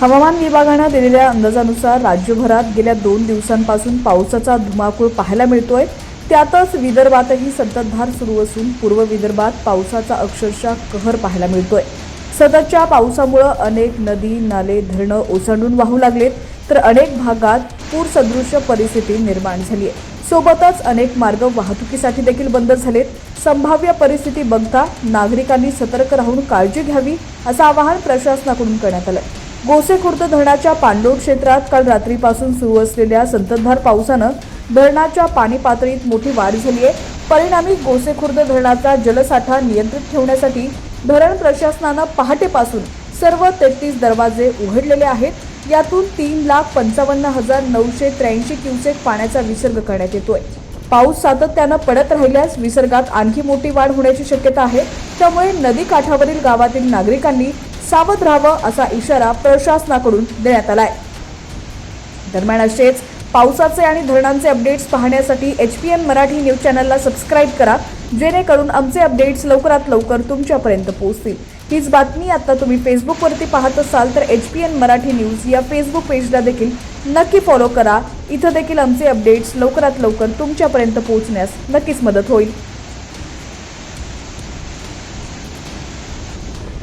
हवामान विभागानं दिलेल्या अंदाजानुसार राज्यभरात गेल्या दोन दिवसांपासून पावसाचा धुमाकूळ पाहायला मिळतोय. त्यातच विदर्भातही संततधार सुरू असून पूर्व विदर्भात पावसाचा अक्षरशः कहर पाहायला मिळतोय. सततच्या पावसामुळं अनेक नदी नाले धरणं ओसंडून वाहू लागलेत. तर अनेक भागात पूरसदृश्य परिस्थिती निर्माण झाली आहे सोबतच अनेक मार्ग वाहतुकीसाठी देखील बंद झालेत. संभाव्य परिस्थिती बघता नागरिकांनी सतर्क राहून काळजी घ्यावी असं आवाहन प्रशासनाकडून करण्यात आलं. गोसेखुर्द धरणाच्या पाणलोट क्षेत्रात काल रात्रीपासून सुरू असलेल्या संततधार पावसानं धरणाच्या पाणी पातळीत मोठी वाढ झाली आहे. परिणामी गोसेखुर्द धरणाचा जलसाठा नियंत्रित ठेवण्यासाठी धरण प्रशासनानं पहाटेपासून सर्व तेहतीस दरवाजे उघडलेले आहेत. यातून तीन लाख पंचावन्न हजार नऊशे त्र्याऐंशी क्युसेक पाण्याचा विसर्ग करण्यात येतोय. पाऊस सातत्यानं पडत राहिल्यास विसर्गात आणखी मोठी वाढ होण्याची शक्यता आहे. त्यामुळे नदी काठावरील गावातील नागरिकांनी सावध राहावं असा इशारा प्रशासनाकडून देण्यात आलाय. दरम्यान असेच पावसाचे आणि धरणांचे अपडेट्स पाहण्यासाठी H P N Marathi news चॅनलला सबस्क्राईब करा जेणेकरून आमचे अपडेट्स लवकरात लवकर तुमच्यापर्यंत पोहोचतील. हीच बातमी आता तुम्ही फेसबुकवरती पाहत असाल तर H P N Marathi news या फेसबुक पेजला देखील नक्की फॉलो करा. इथं देखील आमचे अपडेट्स लवकरात लवकर तुमच्यापर्यंत पोहोचण्यास नक्कीच मदत होईल.